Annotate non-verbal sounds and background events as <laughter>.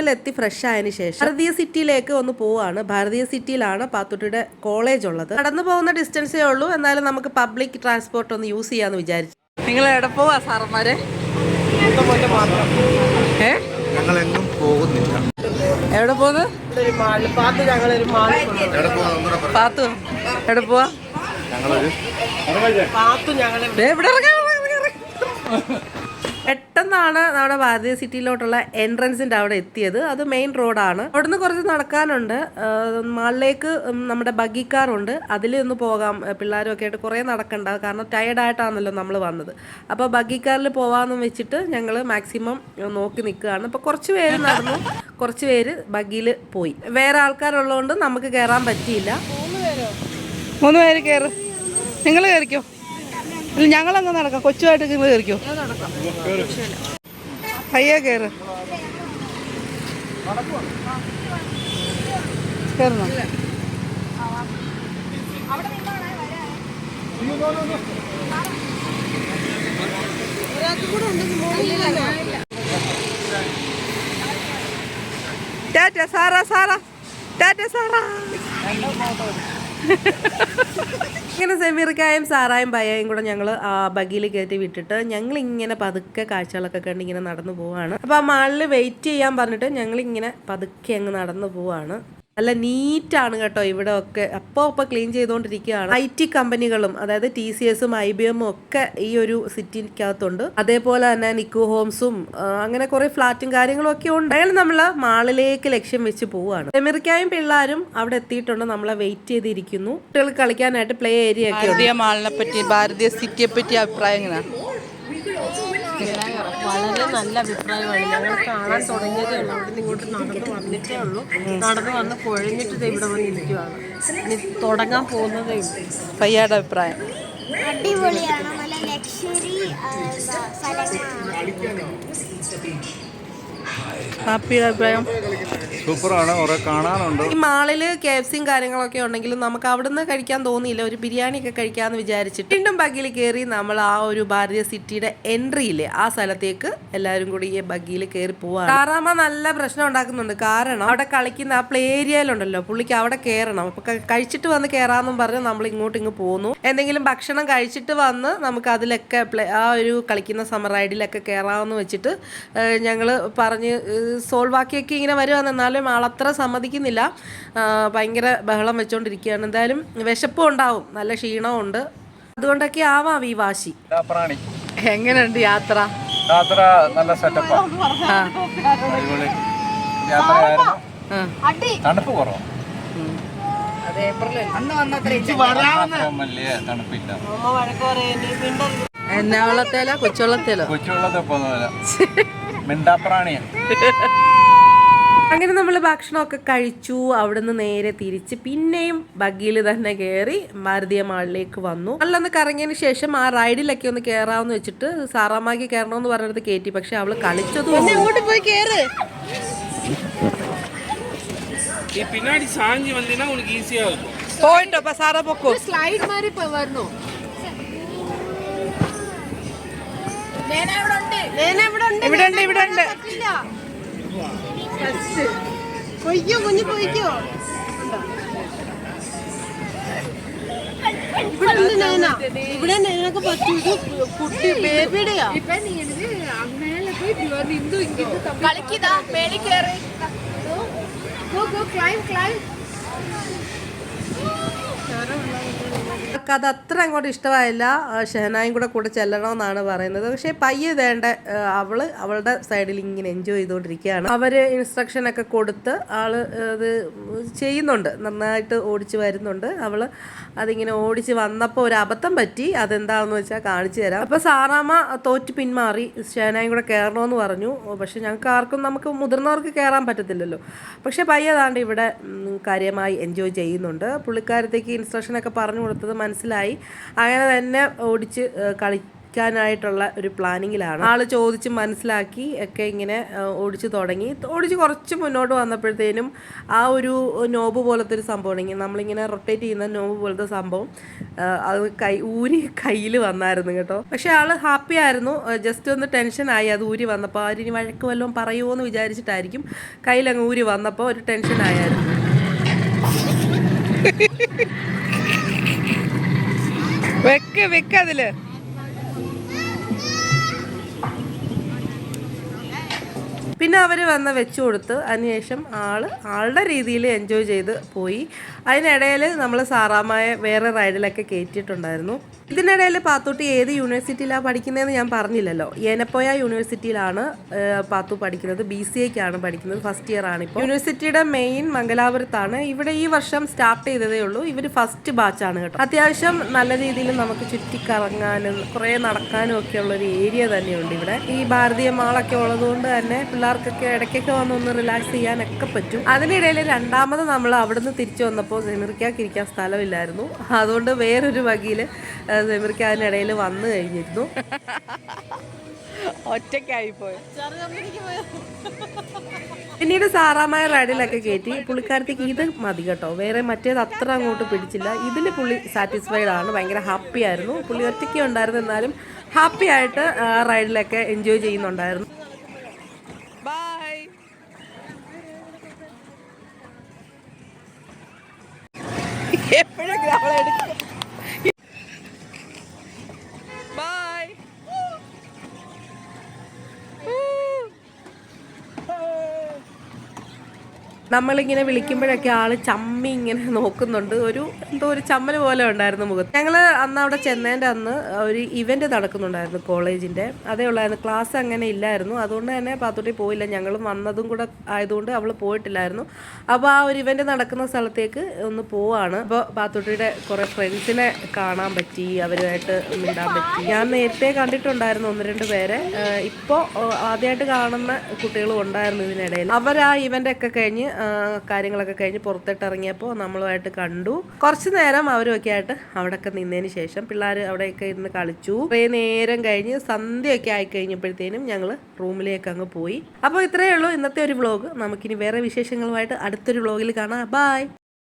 റൂമിൽ എത്തി ഫ്രഷ് ആയതിനു ശേഷം ഭാരതീയ സിറ്റിയിലേക്ക് ഒന്ന് പോവാണ്. ഭാരതീയ സിറ്റിയിലാണ് പാത്തുട്ടിയുടെ കോളേജ് ഉള്ളത് നടന്നു പോകുന്ന ഡിസ്റ്റൻസേ ഉള്ളൂ. എന്നാലും നമുക്ക് പബ്ലിക് ട്രാൻസ്പോർട്ട് ഒന്ന് യൂസ് ചെയ്യാന്ന് വിചാരിച്ചു. നിങ്ങൾ എവിടെ പോവാ സാറന്മാരെ? ഏ? ഞങ്ങളെങ്ങും പോകുന്നില്ല. എവിടെ പോകുന്നത് പാത്തു എവിടെ പോവാ? ഞങ്ങളൊരു പാത്തു ഇവിടെ എവിടെ ഇറങ്ങാം, പെട്ടെന്നാണ് നമ്മുടെ ഭാരതീയ സിറ്റിയിലോട്ടുള്ള എൻട്രൻസിന്റെ അവിടെ എത്തിയത്. അത് മെയിൻ റോഡാണ്. അവിടുന്ന് കുറച്ച് നടക്കാനുണ്ട്. മാളിലേക്ക് നമ്മുടെ ബഗ്ഗി അതിൽ ഒന്ന് പോകാം. ആഹ് പിള്ളേരും ഒക്കെ ആയിട്ട് കുറേ നടക്കണ്ട. കാരണം ടയർഡായിട്ടാണല്ലോ നമ്മൾ വന്നത്. അപ്പോൾ ബഗ്ഗി കാറിൽ വെച്ചിട്ട് ഞങ്ങൾ മാക്സിമം നോക്കി നിൽക്കുകയാണ്. അപ്പോൾ കുറച്ച് പേര് നടന്നു. കുറച്ച് പേര് ബഗ്ഗിയിൽ പോയി. വേറെ ആൾക്കാരുള്ളതുകൊണ്ട് നമുക്ക് കയറാൻ പറ്റിയില്ല. മൂന്ന് പേര്? കയറ് നിങ്ങൾ കയറിക്കോ ഇല്ല ഞങ്ങളങ്ങ് നടക്കാം? കൊച്ചുമായിട്ട് നിങ്ങൾ കയറിക്കോ? പയ്യെ കയറ് കയറണോ ടാറ്റ സാറ സാറ. ടാറ്റ സാറ. ഇങ്ങനെ സെമീർക്കായും സാറായും ഭയയും കൂടെ ഞങ്ങൾ ആ ബഗിയിൽ കയറ്റി വിട്ടിട്ട് ഞങ്ങൾ ഇങ്ങനെ പതുക്കെ കാഴ്ചകളൊക്കെ കണ്ട് ഇങ്ങനെ നടന്നു പോവാണ്. അപ്പോൾ ആ മാളിൽ വെയിറ്റ് ചെയ്യാൻ പറഞ്ഞിട്ട് ഞങ്ങൾ ഇങ്ങനെ പതുക്കെ അങ്ങ് നടന്നു പോവാണ്. നല്ല നീറ്റാണ് കേട്ടോ ഇവിടെ ഒക്കെ അപ്പോൾ അപ്പോൾ ക്ലീൻ ചെയ്തുകൊണ്ടിരിക്കുകയാണ് ഐ ടി കമ്പനികളും അതായത് ടി സി എസും ഐ ബി എമ്മും ഒക്കെ ഈ ഒരു സിറ്റിക്കകത്തുണ്ട് അതേപോലെ തന്നെ നിക്കു ഹോംസും അങ്ങനെ കുറെ ഫ്ലാറ്റും കാര്യങ്ങളും ഒക്കെ ഉണ്ട്. അയാൾ നമ്മൾ മാളിലേക്ക് ലക്ഷ്യം വെച്ച് പോവുകയാണ് അമേരിക്കയും പിള്ളേരും അവിടെ എത്തിയിട്ടുണ്ട്. നമ്മളെ വെയിറ്റ് ചെയ്തിരിക്കുന്നു. കുട്ടികൾ കളിക്കാനായിട്ട് പ്ലേ ഏരിയ ഒക്കെ ഉണ്ട്. ഭാരതീയ മാളിനെ പറ്റി ഭാരതീയ സിറ്റിയെ പറ്റി അഭിപ്രായം എങ്ങനെയാണ് വളരെ നല്ല അഭിപ്രായമാണ്. ഞങ്ങൾ കാണാൻ തുടങ്ങിയതേ ഉള്ളൂ. അവിടെ ഇങ്ങോട്ട് നടന്ന് വന്നിട്ടേ ഉള്ളൂ. നടന്ന് വന്ന് കുഴഞ്ഞിട്ട് ദേ ഇവിടെ വന്ന് ഇരിക്കുവാണ്. ഇനി തുടങ്ങാൻ പോകുന്നതേ ഉള്ളൂ. പയ്യയുടെ അഭിപ്രായം. അടിപൊളിയാണ്. നല്ല ലക്ഷറി സ്ഥലങ്ങളാണ്. ഹാപ്പിയുടെ അഭിപ്രായം സൂപ്പറാണ് കുറെ കാണാനുണ്ട്. ഈ മാളിൽ കെ എഫ് സിയും കാര്യങ്ങളൊക്കെ ഉണ്ടെങ്കിലും നമുക്ക് അവിടുന്ന് കഴിക്കാൻ തോന്നിയില്ല. ഒരു ബിരിയാണി ഒക്കെ കഴിക്കാന്ന് വിചാരിച്ചിട്ട് വീണ്ടും ബഗ്ഗിൽ കയറി നമ്മൾ ആ ഒരു ഭാരതീയ സിറ്റിയുടെ എൻട്രിയിൽ ആ സ്ഥലത്തേക്ക് എല്ലാവരും കൂടി ഈ ബഗ്ഗിയിൽ കയറി പോവാണ്. കാറാമ നല്ല പ്രശ്നം ഉണ്ടാക്കുന്നുണ്ട്. കാരണം അവിടെ കളിക്കുന്ന ആ പ്ലേ ഏരിയയിലുണ്ടല്ലോ പുള്ളിക്ക് അവിടെ കയറണം അപ്പൊ കഴിച്ചിട്ട് വന്ന് കയറാന്നും പറഞ്ഞ് നമ്മൾ ഇങ്ങോട്ട് ഇങ്ങ് പോന്നു. എന്തെങ്കിലും ഭക്ഷണം കഴിച്ചിട്ട് വന്ന് നമുക്ക് അതിലൊക്കെ ആ ഒരു കളിക്കുന്ന സമ്മർ റൈഡിലൊക്കെ കയറാമെന്ന് വെച്ചിട്ട് ഞങ്ങൾ പറഞ്ഞ് സോൾവ് ആക്കിയൊക്കെ ഇങ്ങനെ വരുവാന്ന് എന്നാലും ആളത്ര സമ്മതിക്കുന്നില്ല. ഭയങ്കര ബഹളം വെച്ചോണ്ടിരിക്കുകയാണ്. എന്തായാലും വിശപ്പും ഉണ്ടാവും. നല്ല ക്ഷീണവും ഉണ്ട്. അതുകൊണ്ടൊക്കെ ആവാം ഈ വാശി. പ്രാണി എങ്ങനെയുണ്ട് യാത്ര? യാത്ര നല്ല സെറ്റപ്പ് തണുപ്പ് കുറവാണ് എന്നാ എന്നാവളത്തേലോ കൊച്ചുവെള്ളത്തേലോ? കൊച്ചുവെള്ളത്തെ പോലെ <laughs> മിണ്ടാപ്രാണിയാ അങ്ങനെ നമ്മൾ ഭക്ഷണമൊക്കെ കഴിച്ചു അവിടുന്ന് നേരെ തിരിച്ച് പിന്നെയും ബഗ്ഗിയിൽ തന്നെ കയറി ഭാരതീയ മാളിലേക്ക് വന്നു നല്ലൊന്ന് കറങ്ങിയതിന് ശേഷം ആ റൈഡിലൊക്കെ ഒന്ന് കയറാമെന്ന് വെച്ചിട്ട് സാറാമാക്കി കയറണമെന്ന് പറഞ്ഞിടത്ത് കയറ്റി പക്ഷെ അവള് കളിച്ചതും അങ്ങോട്ട് പോയി കയറ് நீ பின்னாடி சாஞ்சி வந்தீங்கன்னா உனக்கு ஈஸியா இருக்கும் പോയിട്ടോ അപ്പൊ സാറേ പൊക്കോ സ്ലൈഡ് മാറി ഇപ്പൊ ഇവിടെ ഉണ്ട്. ഇവിടെ ഉണ്ട് പൊയ്ക്കോ കുഞ്ഞു പൊയ്ക്കോ ഇവിടെ ഉണ്ട് നേന ഇവിടെ നേനക്ക് പറ്റൂ ഇത് കുട്ടി ബേബിയുടെയാ. കളിക്കുതാ മേളിൽ കയറി അവർക്ക് അത് അത്ര അങ്ങോട്ട് ഇഷ്ടമായില്ല. ഷെഹനായും കൂടെ കൂടെ ചെല്ലണമെന്നാണ് പറയുന്നത്. പക്ഷേ പയ്യെ വേണ്ട അവൾ അവളുടെ സൈഡിൽ ഇങ്ങനെ എൻജോയ് ചെയ്തുകൊണ്ടിരിക്കുകയാണ്. അവർ ഇൻസ്ട്രക്ഷൻ ഒക്കെ കൊടുത്ത് ആൾ അത് ചെയ്യുന്നുണ്ട്. നന്നായിട്ട് ഓടിച്ച് വരുന്നുണ്ട്. അവൾ അതിങ്ങനെ ഓടിച്ച് വന്നപ്പോൾ ഒരു അബദ്ധം പറ്റി. അതെന്താണെന്ന് വെച്ചാൽ കാണിച്ചു തരാം. അപ്പോൾ സാറാമ്മ തോറ്റ് പിന്മാറി. ഷെഹനായും കൂടെ കയറണമെന്ന് പറഞ്ഞു. പക്ഷേ ഞങ്ങൾക്ക് ആർക്കും നമുക്ക് മുതിർന്നവർക്ക് കയറാൻ പറ്റത്തില്ലല്ലോ. പക്ഷേ പയ്യതാണ്ട് ഇവിടെ കാര്യമായി എൻജോയ് ചെയ്യുന്നുണ്ട്. പുള്ളിക്കാരത്തേക്ക് ഇൻസ്ട്രക്ഷനൊക്കെ പറഞ്ഞു കൊടുത്തത് മനസ്സിലായി. അങ്ങനെ തന്നെ ഓടിച്ച് കളി ഓടിക്കാനായിട്ടുള്ള ഒരു പ്ലാനിങ്ങിലാണ്. ആൾ ചോദിച്ച് മനസ്സിലാക്കി ഒക്കെ ഇങ്ങനെ ഓടിച്ച് തുടങ്ങി. ഓടിച്ച് കുറച്ച് മുന്നോട്ട് വന്നപ്പോഴത്തേനും ആ ഒരു നോബ് പോലത്തെ ഒരു സംഭവം ഇങ്ങനെ നമ്മളിങ്ങനെ റൊട്ടേറ്റ് ചെയ്യുന്ന നോബ് പോലത്തെ സംഭവം അത് കൈ ഊരി കയ്യിൽ വന്നായിരുന്നു കേട്ടോ. പക്ഷേ ആൾ ഹാപ്പി ആയിരുന്നു. ജസ്റ്റ് ഒന്ന് ടെൻഷനായി അത് ഊരി വന്നപ്പോൾ അവരിനി വഴക്ക് വല്ലതും പറയുമോ എന്ന് വിചാരിച്ചിട്ടായിരിക്കും കയ്യിലങ്ങ് ഊരി വന്നപ്പോൾ ഒരു ടെൻഷൻ ആയായിരുന്നു. വെക്ക് വെക്ക് അതിൽ. പിന്നെ അവർ വന്ന് വെച്ചു കൊടുത്ത് അതിനുശേഷം ആൾ ആളുടെ രീതിയിൽ എൻജോയ് ചെയ്ത് പോയി. അതിനിടയിൽ നമ്മൾ സാറാമായ വേറെ റൈഡിലൊക്കെ കയറ്റിയിട്ടുണ്ടായിരുന്നു ഇതിനിടയിൽ പാത്തൂട്ടി ഏത് യൂണിവേഴ്സിറ്റിയിലാണ് പഠിക്കുന്നതെന്ന് ഞാൻ പറഞ്ഞില്ലല്ലോ. ഏനപ്പോയ യൂണിവേഴ്സിറ്റിയിലാണ് പാത്തു പഠിക്കുന്നത്. ബി സി എക്കാണ് പഠിക്കുന്നത്. ഫസ്റ്റ് ഇയർ ആണ് ഇപ്പോൾ യൂണിവേഴ്സിറ്റിയുടെ മെയിൻ മംഗലാപുരത്താണ്. ഇവിടെ ഈ വർഷം സ്റ്റാർട്ട് ചെയ്തതേ ഉള്ളൂ. ഇവർ ഫസ്റ്റ് ബാച്ചാണ് കേട്ടോ. അത്യാവശ്യം നല്ല രീതിയിൽ നമുക്ക് ചുറ്റിക്കറങ്ങാനും കുറേ നടക്കാനും ഒക്കെ ഉള്ള ഒരു ഏരിയ തന്നെയുണ്ട് ഇവിടെ. ഈ ഭാരതീയ മാളൊക്കെ ഉള്ളതുകൊണ്ട് തന്നെ പിള്ളേർക്കൊക്കെ ഇടയ്ക്കൊക്കെ വന്ന് ഒന്ന് റിലാക്സ് ചെയ്യാനൊക്കെ പറ്റും. അതിനിടയിൽ രണ്ടാമത് നമ്മൾ അവിടുന്ന് തിരിച്ചു വന്നപ്പോൾ സെമിറിക്കാക്ക് ഇരിക്കാൻ സ്ഥലമില്ലായിരുന്നു. അതുകൊണ്ട് വേറൊരു വകയിൽ സെമിറിക്ക അതിനിടയിൽ വന്നു കഴിഞ്ഞിരുന്നു. ഒറ്റക്കായി പോയി പിന്നീട് സാറാമായ റൈഡിലൊക്കെ കയറ്റി പുള്ളിക്കാരത്തേക്ക് ഇത് മതി കേട്ടോ. വേറെ മറ്റേത് അത്ര അങ്ങോട്ട് പിടിച്ചില്ല. ഇതിൽ പുള്ളി സാറ്റിസ്ഫൈഡ് ആണ്. ഭയങ്കര ഹാപ്പി ആയിരുന്നു. പുള്ളി ഒറ്റയ്ക്ക് ഉണ്ടായിരുന്നു എന്നാലും ഹാപ്പി ആയിട്ട് റൈഡിലൊക്കെ എൻജോയ് ചെയ്യുന്നുണ്ടായിരുന്നു. നമ്മളിങ്ങനെ വിളിക്കുമ്പോഴൊക്കെ ആൾ ചമ്മി ഇങ്ങനെ <laughs> നോക്കുന്നുണ്ട്. ഒരു എന്തോ ഒരു ചമ്മൽ പോലെ ഉണ്ടായിരുന്നു മുഖത്ത്. ഞങ്ങൾ അന്ന് അവിടെ ചെന്നതിന്റെ അന്ന് ഒരു ഇവന്റ് നടക്കുന്നുണ്ടായിരുന്നു കോളേജിന്റെ. അതേ ഉള്ളായിരുന്നു. ക്ലാസ് അങ്ങനെ ഇല്ലായിരുന്നു. അതുകൊണ്ട് തന്നെ പാത്തോട്ടി പോയില്ല. ഞങ്ങൾ വന്നതും കൂടെ ആയതുകൊണ്ട് അവൾ പോയിട്ടില്ലായിരുന്നു. അപ്പോൾ ആ ഒരു ഇവന്റ് നടക്കുന്ന സ്ഥലത്തേക്ക് ഒന്ന് പോവാണ്. അപ്പോൾ പാത്തോട്ടിയുടെ കുറേ ഫ്രണ്ട്സിനെ കാണാൻ പറ്റി അവരുമായിട്ട് മിണ്ടാൻ പറ്റി. ഞാൻ നേരത്തെ കണ്ടിട്ടുണ്ടായിരുന്നു ഒന്ന് രണ്ട് പേരെ. ഇപ്പോൾ ആദ്യമായിട്ട് കാണുന്ന കുട്ടികളും ഉണ്ടായിരുന്നു ഇതിനിടയിൽ. അവർ ആ ഇവന്റ് ഒക്കെ കഴിഞ്ഞ് കാര്യങ്ങളൊക്കെ കഴിഞ്ഞ് പുറത്തോട്ട് ഇറങ്ങിയപ്പോൾ നമ്മളുമായിട്ട് കണ്ടു. കുറച്ച് നേരം അവരുമൊക്കെ ആയിട്ട് അവിടെയൊക്കെ നിന്നതിന് ശേഷം പിള്ളേർ അവിടെയൊക്കെ ഇരുന്ന് കളിച്ചു. കുറേ നേരം കഴിഞ്ഞ് സന്ധ്യയൊക്കെ ആയി കഴിഞ്ഞപ്പോഴത്തേനും ഞങ്ങൾ റൂമിലേക്ക് അങ്ങ് പോയി. അപ്പോൾ ഇത്രയേ ഉള്ളൂ ഇന്നത്തെ ഒരു വ്ളോഗ് നമുക്കിനി വേറെ വിശേഷങ്ങളുമായിട്ട് അടുത്തൊരു വ്ളോഗിൽ കാണാം. ബായ്